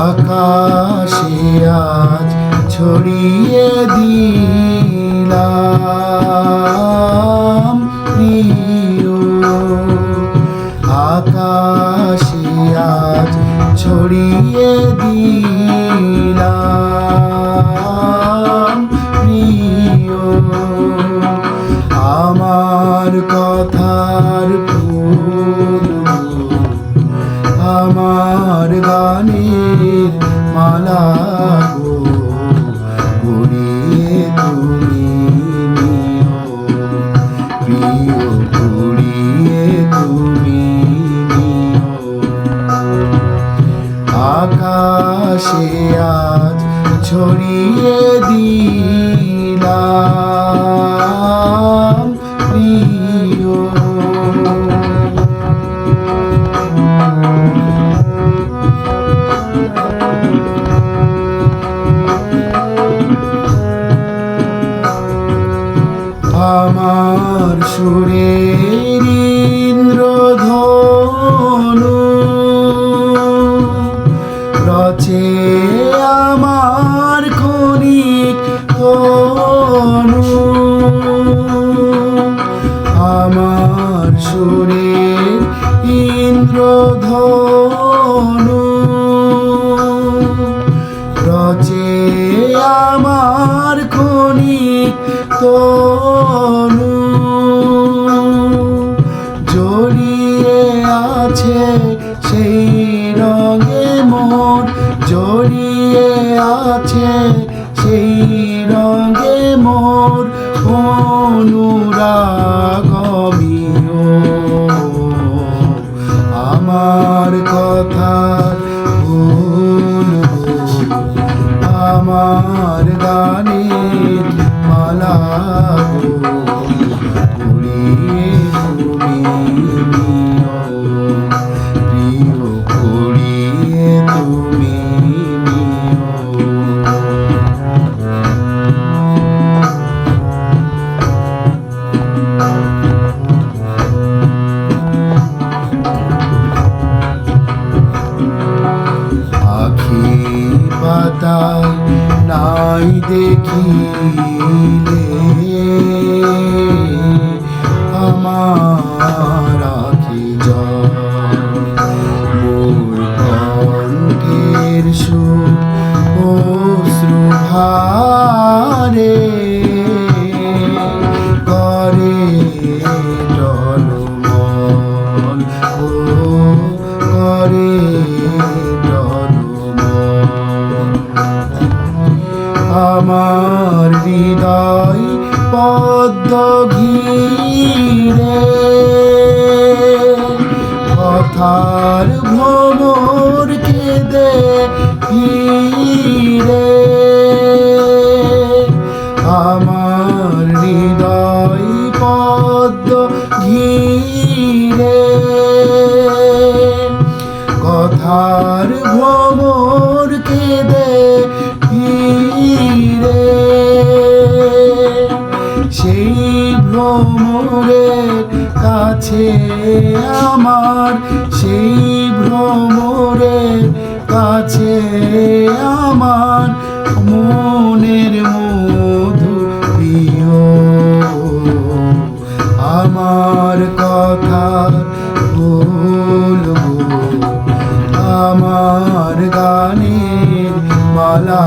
আকাশে আজ ছড়িয়ে দিলাম প্রিয় আকাশে আজ ছড়িয়ে দিলাম। ফুল আমার গানের মালা গো গড়িয়ে তুমি তুমি আকাশে আজ ছড়িয়ে প্রিয় আছে সেই রঙে মন জড়িয়ে আছে সেই রঙে মোর অনুরাগমিও আমার কথা আমার আখি মোর কণ্ঠের সুর অশ্রুভারে আমার হৃদয় পদ্ম ঘিরে। কথার ভ্রমর কেঁদে ফিরে। আমার হৃদয় পদ্ম ঘিরে। কথার আমার সেই ভ্রমরের কাছে আমার মনের মধু প্রিয়। আমার কথা বলব আমার গানের মালা